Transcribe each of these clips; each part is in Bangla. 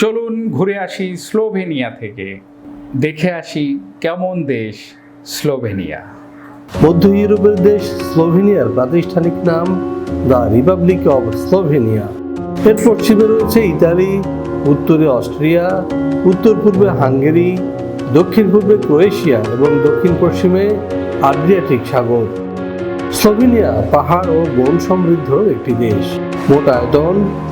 চলুন ঘুরে আসি স্লোভেনিয়া থেকে। দেখে আসি কেমন দেশ স্লোভেনিয়া। মধ্য ইউরোপের দেশ স্লোভেনিয়ার প্রাতিষ্ঠানিক নাম দ্য রিপাবলিক অব স্লোভেনিয়া। এর পশ্চিমে রয়েছে ইতালি, উত্তরে অস্ট্রিয়া, উত্তর পূর্বে হাঙ্গেরি, দক্ষিণ পূর্বে ক্রোয়েশিয়া এবং দক্ষিণ পশ্চিমে আড্রিয়াটিক সাগর। স্লোভেনিয়া পাহাড় ও বন সমৃদ্ধ একটি দেশ। মোট আয়তন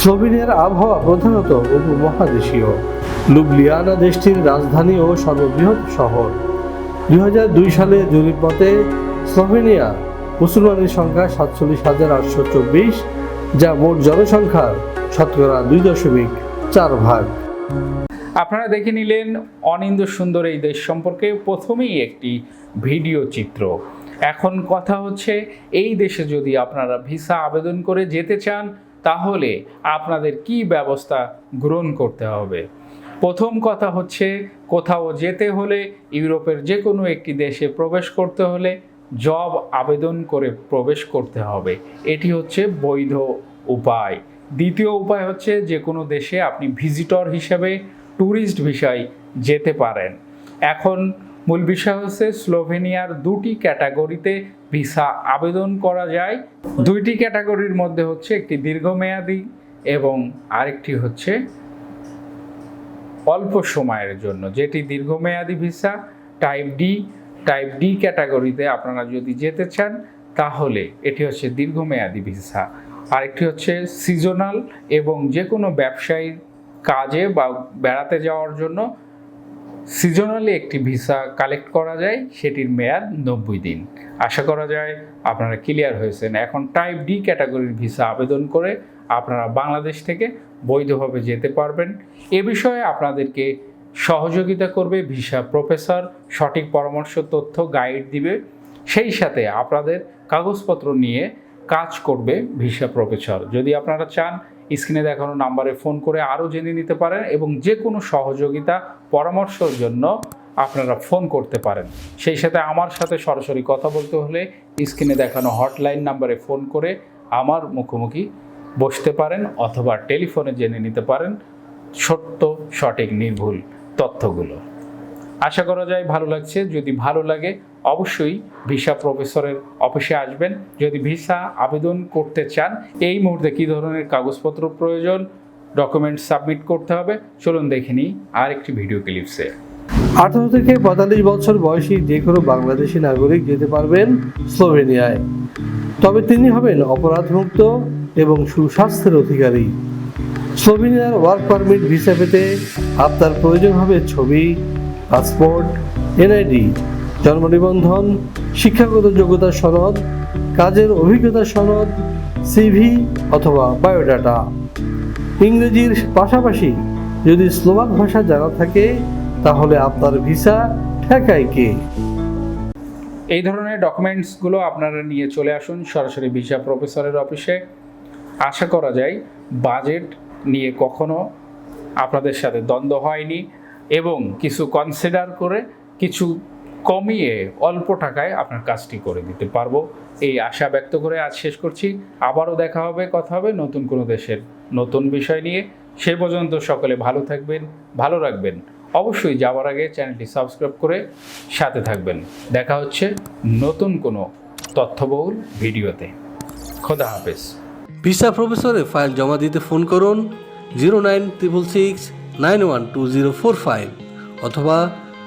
স্লোভেনিয়ার আবহাওয়া প্রধানত উপমহাদেশীয়। লুবলিয়ানা দেশটির রাজধানী ও সর্ববৃহৎ শহর। দু হাজার দুই সালে জরিপ মতে, স্লোভেনিয়া মুসলমানের সংখ্যা সাতচল্লিশ হাজার আটশো চব্বিশ, যা মোট জনসংখ্যার শতকরা দুই দশমিক চার ভাগ। আপনারা দেখে নিলেন অনিন্দ সুন্দর এই দেশ সম্পর্কে প্রথমেই একটি ভিডিও চিত্র। এখন কথা হচ্ছে, এই দেশে যদি আপনারা ভিসা আবেদন করে যেতে চান তাহলে আপনাদের কি ব্যবস্থা গ্রহণ করতে হবে? প্রথম কথা হচ্ছে, কোথাও যেতে হলে, ইউরোপের যে কোনো একটি দেশে প্রবেশ করতে হলে জব আবেদন করে প্রবেশ করতে হবে। এটি হচ্ছে বৈধ উপায়। দ্বিতীয় উপায় হচ্ছে যে কোনো দেশে আপনি ভিজিটর হিসেবে ট্যুরিস্ট ভিসায় যেতে পারেন। এখন মূল বিষয় হচ্ছে, স্লোভেনিয়ার দুটি ক্যাটাগরিতে ভিসা আবেদন করা যায়। দুইটি ক্যাটাগরির মধ্যে হচ্ছে একটি দীর্ঘমেয়াদী এবং আরেকটি হচ্ছে অল্প সময়ের জন্য, যেটি দীর্ঘমেয়াদী visa, type D type D ক্যাটাগরিতে আপনারা যদি যেতে চান, তাহলে এটি হচ্ছে দীর্ঘমেয়াদী ভিসা। আরেকটি হচ্ছে সিজনাল এবং যে কোনো ব্যবসায়িক কাজে বা বেড়াতে যাওয়ার জন্য সিজনালি একটি ভিসা কালেক্ট করা যায়, সেটির মেয়াদ নব্বই দিন। আশা করা যায় আপনারা ক্লিয়ার হয়েছেন। এখন টাইপ ডি ক্যাটাগরির ভিসা আবেদন করে আপনারা বাংলাদেশ থেকে বৈধভাবে যেতে পারবেন। এ বিষয়ে আপনাদেরকে সহযোগিতা করবে ভিসা প্রফেসর, সঠিক পরামর্শ, তথ্য, গাইড দিবে। সেই সাথে আপনাদের কাগজপত্র নিয়ে কাজ করবে ভিসা প্রফেসর। যদি আপনারা চান স্ক্রিনে দেখানো নাম্বারে ফোন করে আরও জেনে নিতে পারেন এবং যে কোনো সহযোগিতা, পরামর্শের জন্য আপনারা ফোন করতে পারেন। সেই সাথে আমার সাথে সরাসরি কথা বলতে হলে স্ক্রিনে দেখানো হটলাইন নাম্বারে ফোন করে আমার মুখোমুখি বসতে পারেন অথবা টেলিফোনে জেনে নিতে পারেন সত্য, সঠিক, নির্ভুল তথ্যগুলো। আশা করা যায় ভালো লাগছে। যদি ভালো লাগে অবশ্যই ভিসা প্রফেসরের অফিসে আসবেন। যদি ভিসা আবেদন করতে চান, এই মুহূর্তে কী ধরনের কাগজপত্র প্রয়োজন? ডকুমেন্ট সাবমিট করতে হবে। চলুন দেখে নিই আর একটি ভিডিও ক্লিপসে। আঠারো থেকে পঁয়তাল্লিশ বছর বয়সী যে কোনো বাংলাদেশি নাগরিক যেতে পারবেন স্লোভেনিয়ায়। তবে তিনি হবেন অপরাধমুক্ত এবং সুস্বাস্থ্যের অধিকারী। স্লোভেনিয়ার ওয়ার্ক পারমিট ভিসা পেতে আপনার প্রয়োজন হবে ছবি, পাসপোর্ট, এনআইডি জন্ম নিবন্ধন শিক্ষাগত যোগ্যতা সনদ, কাজের অভিজ্ঞতা সনদ সিভি অথবা বায়োডাটা। ইংরেজির পাশাপাশি যদি স্লোভাক ভাষা জানা থাকে, তাহলে আপনার ভিসা ঠেকায় কে? এই ধরনের ডকুমেন্টসগুলো আপনারা নিয়ে চলে আসুন সরাসরি ভিসা প্রফেসরের অফিসে। আশা করা যায় বাজেট নিয়ে কখনো আপনাদের সাথে দ্বন্দ্ব হয়নি এবং কিছু কনসিডার করে কিছু কমিয়ে অল্প টাকায় আপনার কাজটি করে দিতে পারব। এই আশা ব্যক্ত করে আজ শেষ করছি। আবারও দেখা হবে, কথা হবে নতুন কোনো দেশের নতুন বিষয় নিয়ে। সে পর্যন্ত সকলে ভালো থাকবেন, ভালো রাখবেন। অবশ্যই যাওয়ার আগে চ্যানেলটি সাবস্ক্রাইব করে সাথে থাকবেন। দেখা হচ্ছে নতুন কোনো তথ্যবহুল ভিডিওতে। খোদা হাফেজ। ভিসা প্রফেসরে ফাইল জমা দিতে ফোন করুন zero nine triple six nine one two zero four five অথবা